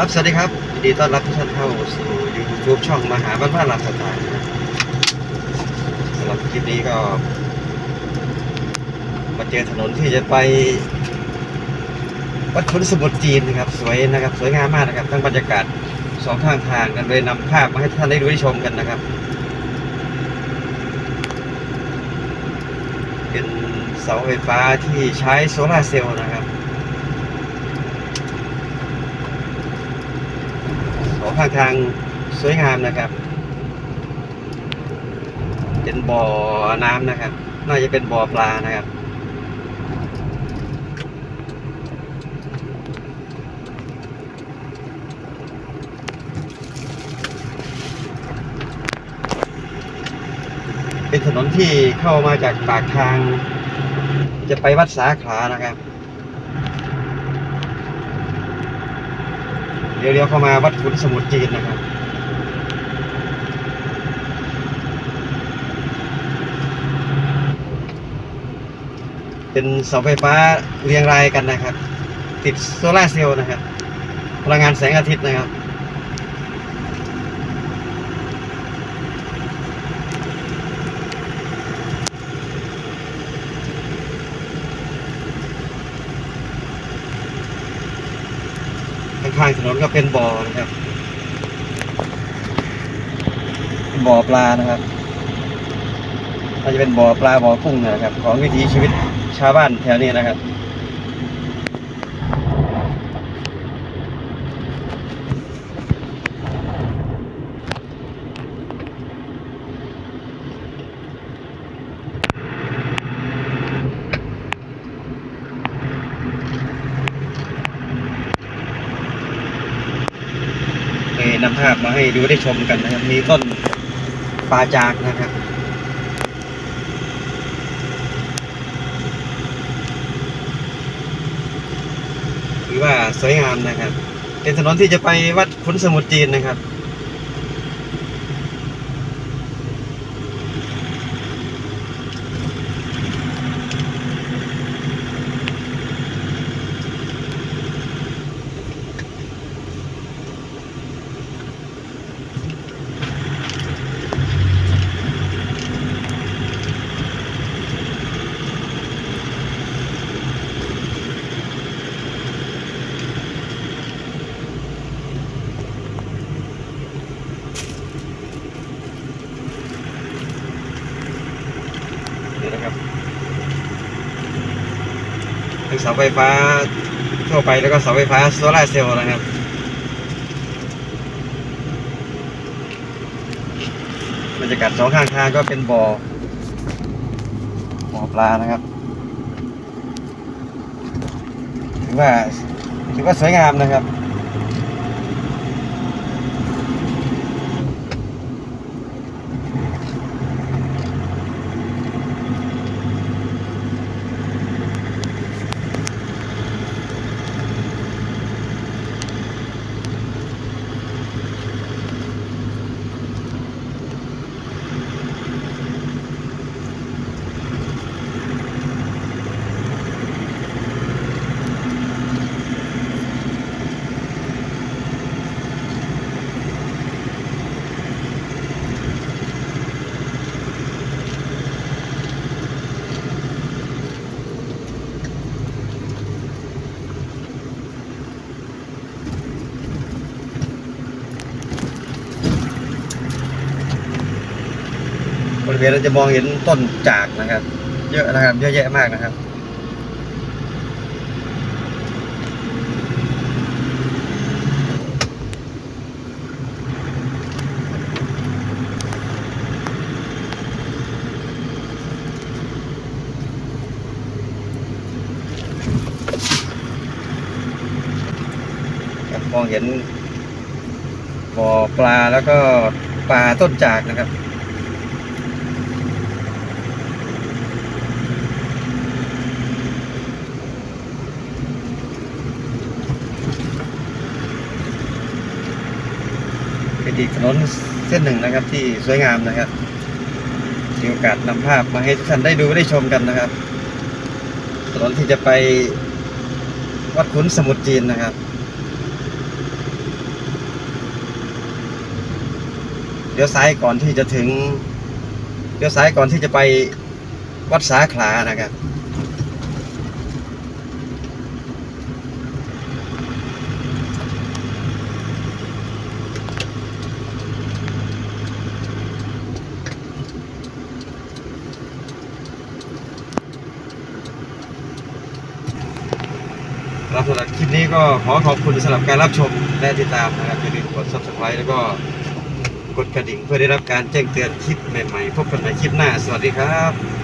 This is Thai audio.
ครับ สวัสดีครับยินดีต้อนรับทุกท่านเข้าสู่ YouTube ช่องมหาบ้านบ้านหลักสไตล์นะครับสำหรับคลิปนี้ก็ มาเจอถนนที่จะไป วัดขุนสมุทรจีนนะครับ สวยนะครับ สวยงามมากนะครับ ทั้งบรรยากาศสองข้างทางกันเลยนำภาพมาให้ท่านได้ดูได้ชมกันนะครับ เป็นเสาไฟฟ้าที่ใช้โซลาร์เซลล์นะครับ สองข้างทางสวยงามนะครับ เป็นบ่อน้ำนะครับ น่าจะเป็นบ่อปลานะครับเป็นถนนที่เข้ามาจากปากทาง จะไปวัดสาขลานะครับ ดี๋ยวเลี้ยวเข้ามาวัดขุนสมุทรจีนนะครับเป็นเสาไฟฟ้าเรียงรายกันนะครับ ติดโซลาร์เซลล์นะครับพลังงานแสงอาทิตย์นะครับ ข้างถนนก็เป็นบ่อนะครับเป็นบ่อปลานะครับน่าจะเป็นบ่อปลาบ่อกุ้งนะครับ ของวิถีชีวิตชาวบ้านแถวนี้นะครับ นำภาพมาให้ดูได้ชมกันนะครับ มีต้นปลาจากนะครับหรือว่าสวยงามนะครับ เป็นถนนที่จะไปวัดขุนสมุทรจีนนะครับ ทั้งเสาไฟฟ้าทั่วไปแล้วก็เสาไฟฟ้าโซลาร์เซลล์นะครับบรรยากาศสองข้างทางก็เป็นบ่อบ่อปลานะครับถือว่าถือว่าสวยงามนะครับ บริเวณเราจะมองเห็นต้นจากนะครับ เยอะนะครับ เยอะแยะมากนะครับครับมองเห็นบ่อปลาแล้วก็ปลาต้นจากนะครับ เป็นอีกถนนเส้นหนึ่งนะครับ ที่สวยงามนะครับมีโอกาสนำภาพมาให้ทุกท่านได้ดูได้ชมกันนะครับ ถนนที่จะไปวัดขุนสมุทรจีนนะครับเลี้ยวซ้ายก่อนที่จะถึงเลี้ยวซ้ายก่อนที่จะไปวัดสาขลานะครับ สำหรับคลิปนี้ก็ขอขอบคุณสำหรับการรับชมและติดตามนะครับอย่าลืมกด subscribe แล้วก็กดกระดิ่งเพื่อได้รับการแจ้งเตือนคลิปใหม่ๆ พบกันในคลิปหน้า สวัสดีครับ